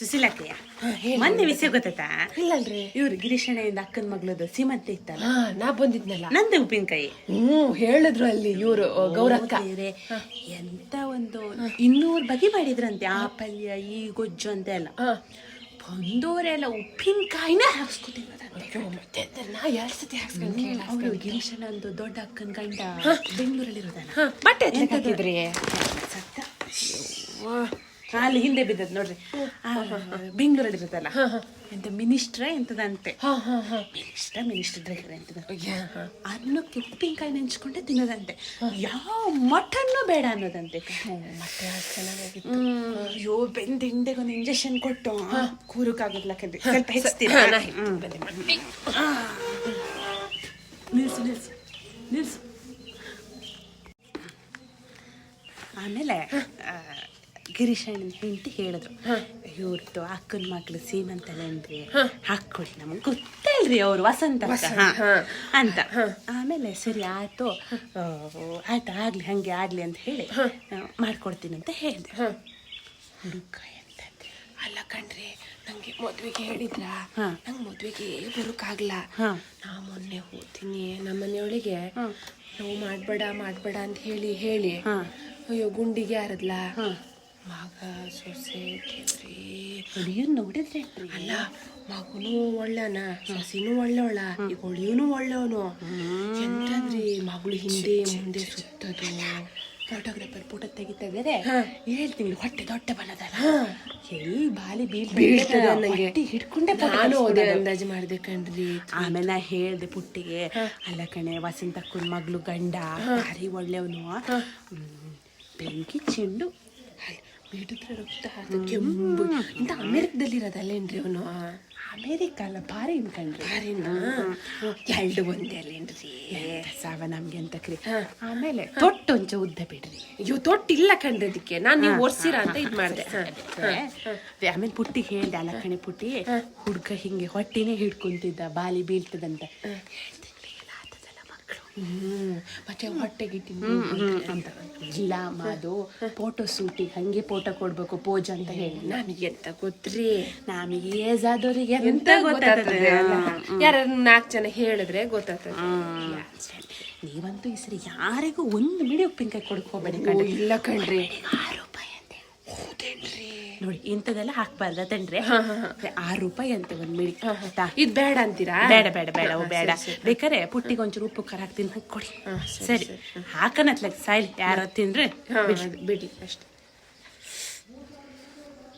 ಸುಶೀಲಕ್ಕಯ್ಯ ಮೊನ್ನೆ ವಿಷಯ ಗೊತ್ತಾಯ್ತಾ? ಇಲ್ಲಲ್ರಿ. ಇವ್ರು ಗಿರೀಶಣ್ಣಯಿಂದ ಅಕ್ಕನ ಮಗಳದು ಸೀಮಂತೆ ಇತ್ತಲ್ಲ? ನಾ ಬಂದಿದ್ನಲ್ಲ. ನಂದು ಉಪ್ಪಿನಕಾಯಿ. ಹ್ಮ್ ಹೇಳಿದ್ರು ಅಲ್ಲಿ ಇವರು ಗೌರಕ್ಕ. ಎಂತ ಒಂದು ಇನ್ನೂರು ಬಗೆ ಮಾಡಿದ್ರಂತೆ ಆ ಪಲ್ಯ ಈ ಗೊಜ್ಜು ಅಂತ ಎಲ್ಲ. ಬಂದೋರೆಲ್ಲ ಬಂದವರೆಲ್ಲ ಉಪ್ಪಿನಕಾಯಿನ ಹಾಕ್ಸ್ಕೊತಿರೋದಂತೆ ನಾ ಎರಡ್ ಸತಿ ಹಾಕ್ಸ್ಕೊಂಡ್ ಕೇಳ ಅವಳು ಗಿರೀಶನ ಒಂದು ದೊಡ್ಡ ಅಕ್ಕನ ಗಂಡ ಬೆಂಗಳೂರಲ್ಲಿ ಇರೋದಲ್ಲ ಹಾಕಿದ್ರಿ ಸತ್ತ. ಅಲ್ಲಿ ಹಿಂದೆ ಬಿದ್ದದ್ ನೋಡ್ರಿ. ಬೆಂಗಳೂರಲ್ಲಿ ಇರುತ್ತಲ್ಲ? ಎಂತ ಮಿನಿಸ್ಟ್ರ ಎಂತದಂತೆ. ಮಿನಿಸ್ಟ್ರ ಮಿನಿಸ್ಟರ್ ಡ್ರೈವರ್ ಎಂತದ. ಅನ್ನಕ್ಕೆ ಉಪ್ಪಿನಕಾಯಿ ನೆಂಚ್ಕೊಂಡೆ ತಿನ್ನೋದಂತೆ. ಯಾವ ಮಟನ್ ಬೇಡ ಅನ್ನೋದಂತೆ. ಅಯ್ಯೋ ಬೆಂದ ಹಿಂದೆಗೆ ಒಂದು ಇಂಜೆಕ್ಷನ್ ಕೊಟ್ಟು ಕೂರಕ್ಕಾಗದ್ಲಕ್ಕಂದ್ರೆ ಸ್ವಲ್ಪ ಹೆಚ್ಚಿರ. ನಿಲ್ಸು ನಿಲ್ಸು ನಿಲ್ಸು. ಆಮೇಲೆ ಗಿರೀಶ್ ಅಣ್ಣನ ಹೆಂಡತಿ ಹೇಳಿದ್ರು ಇವ್ರದ್ದು ಅಕ್ಕನ ಮಕ್ಳು ಸೀಮಂತಲೇನ್ರಿ ಹಾಕ್ಕೊಡಿ ನಮಗೆ ಗೊತ್ತಲ್ರಿ ಅವ್ರು ವಸಂತ. ಅಂತ. ಆಮೇಲೆ ಸರಿ ಆಯ್ತು ಆಯ್ತು ಆಗ್ಲಿ ಹಂಗೆ ಆಗ್ಲಿ ಅಂತ ಹೇಳಿ ಮಾಡ್ಕೊಡ್ತೀನಿ ಅಂತ ಹೇಳಿದೆ ಹುಡುಕ ಎಂತಂದ್ರೆ ಅಲ್ಲ ಕಣ್ರಿ ನಂಗೆ ಮದ್ವೆಗೆ ಹೇಳಿದ್ರ. ನಂಗೆ ಮದ್ವೆಗೆ ಬರೋಕ್ಕಾಗ್ಲ ಹಾ. ನಾ ಮೊನ್ನೆ ಹೋಗ್ತೀನಿ ನಮ್ಮ ಮನೆಯೊಳಗೆ ನಾವು ಮಾಡ್ಬೇಡ ಮಾಡ್ಬೇಡ ಅಂತ ಹೇಳಿ ಹೇಳಿ. ಅಯ್ಯೋ ಗುಂಡಿಗೆ ಯಾರದ್ಲಾ ಹಾ. ಮಗ ಸೊಸೆ ದೇವ್ರಿ ನೋಡಿದ್ರೆ ನೋಡಿದ್ರಿ ಅಲ್ಲ ಮಗುನು ಒಳ್ಳೆನ ಸೊಸಿನೂ ಒಳ್ಳೆವಳ ಈಗ ಒಳಿಯೂನು ಒಳ್ಳೆವನು. ಎಂತಂದ್ರಿ ಮಗಳು ಹಿಂದೆ ಮುಂದೆ ಸುತ್ತದು? ಫೋಟೋಗ್ರಾಫರ್ ಫೋಟೋ ತೆಗಿತಾ ಬೇರೆ ಹೇಳ್ತೀನಿ ಹೊಟ್ಟೆ ದೊಡ್ಡ ಬಲದಲ್ಲ. ಎಲ್ಲಿ ಬಾಲಿ ಬೀಳ್ತದೆ ನಂಗೆ. ಹೊಟ್ಟೆ ಹಿಡ್ಕೊಂಡೆ ನಾನು ಅದೇ ಅಂದಾಜು ಮಾಡಿದೆ ಕಣ್ರಿ. ಆಮೇಲೆ ನಾ ಹೇಳ್ದೆ ಪುಟ್ಟಿಗೆ ಅಲ್ಲ ಕಣೆ ವಸಂತಕ್ಕನ ಮಗಳು ಗಂಡ ಭಾರಿ ಒಳ್ಳೆಯವನು ಬೆಂಕಿ ಚೆಂಡು. ಬಿಡಿದ್ರೆ ರಕ್ತ ಅದು ಕೆಂಪು. ಇಂಥ ಅಮೇರಿಕದಲ್ಲಿರೋದಲ್ಲೇನ್ರಿ ಅವನು? ಅಮೇರಿಕ ಅಲ್ಲ ಭಾರಿ ಇನ್ಕಂಡ್ರಿ ಭಾರಿನಾ ಎರಡು ಒಂದೇ ಅಲ್ಲೇನ್ರಿ ಸಾವ ನಮ್ಗೆ ಅಂತ ಕ್ರಿ. ಆಮೇಲೆ ತೊಟ್ಟು ಒಂಚ ಉದ್ದ ಬಿಡ್ರಿ. ಇವು ತೊಟ್ಟು ಇಲ್ಲ ಕಂಡ್ರಿ ಅದಕ್ಕೆ. ನಾನು ನೀವು ಒರ್ಸಿರ ಅಂತ ಇದು ಮಾಡಿದೆ. ಆಮೇಲೆ ಪುಟ್ಟಿ ಹೇಳ್ದೆ ಅಲ್ಲ ಕಣೆ ಪುಟ್ಟಿ ಹುಡ್ಗ ಹಿಂಗೆ ಹೊಟ್ಟಿನೇ ಹಿಡ್ಕೊಂತಿದ್ದ ಬಾಲಿ ಬೀಳ್ತದಂತ. ಮತ್ತೆ ಹೊಟ್ಟೆಗಿಟ್ಟಿ ಅಂತ ಇಲ್ಲ ಮಾದು ಫೋಟೋ ಶೂಟಿಗೆ ಹಂಗೆ ಫೋಟೋ ಕೊಡ್ಬೇಕು ಪೋಜ್ ಅಂತ ಹೇಳಿ. ನಮಗೆ ಎಂತ ಗೊತ್ತ್ರಿ? ನಮಗೆ ಏಜ್ ಆದವರಿಗೆ ಎಂತ ಗೊತ್ತಾಗ್ತದೆ? ಯಾರು ನಾಲ್ಕು ಜನ ಹೇಳಿದ್ರೆ ಗೊತ್ತಾಗ್ತದೆ. ನೀವಂತೂ ಈ ಸರಿ ಯಾರಿಗೂ ಒಂದು ಮಿಡಿ ಉಪ್ಪಿನಕಾಯಿ ಕೊಡಕ್ ಹೋಗ್ಬೇಡಿ ಇಲ್ಲ ಕಣ್ರಿ. ನೋಡಿ ಇಂಥದೆಲ್ಲ ಹಾಕ್ಬಾರ್ದ ತನ್ರಿ ಆರು ರೂಪಾಯಿ ಅಂತೆ ಒಂದ್ ಮಿಡಿ ಇದು ಇದ್ ಬೇಡ ಅಂತೀರಾ? ಬೇಡ ಬೇಡ ಬೇಡ ಅವು ಬೇಡ. ಬೇಕಾರೆ ಪುಟ್ಟಿಗೆ ಒಂಚೂರು ಉಪ್ಪು ಖಾರ ಹಾಕ್ತೀನಿ ಹಾಕಿ ಕೊಡಿ. ಸರಿ ಹಾಕನತ್ಲಕ್ ಸಾಯ್ಲಿ ಯಾರೋ ತಿನ್ರಿ ಬಿಡಿ ಅಷ್ಟೇ.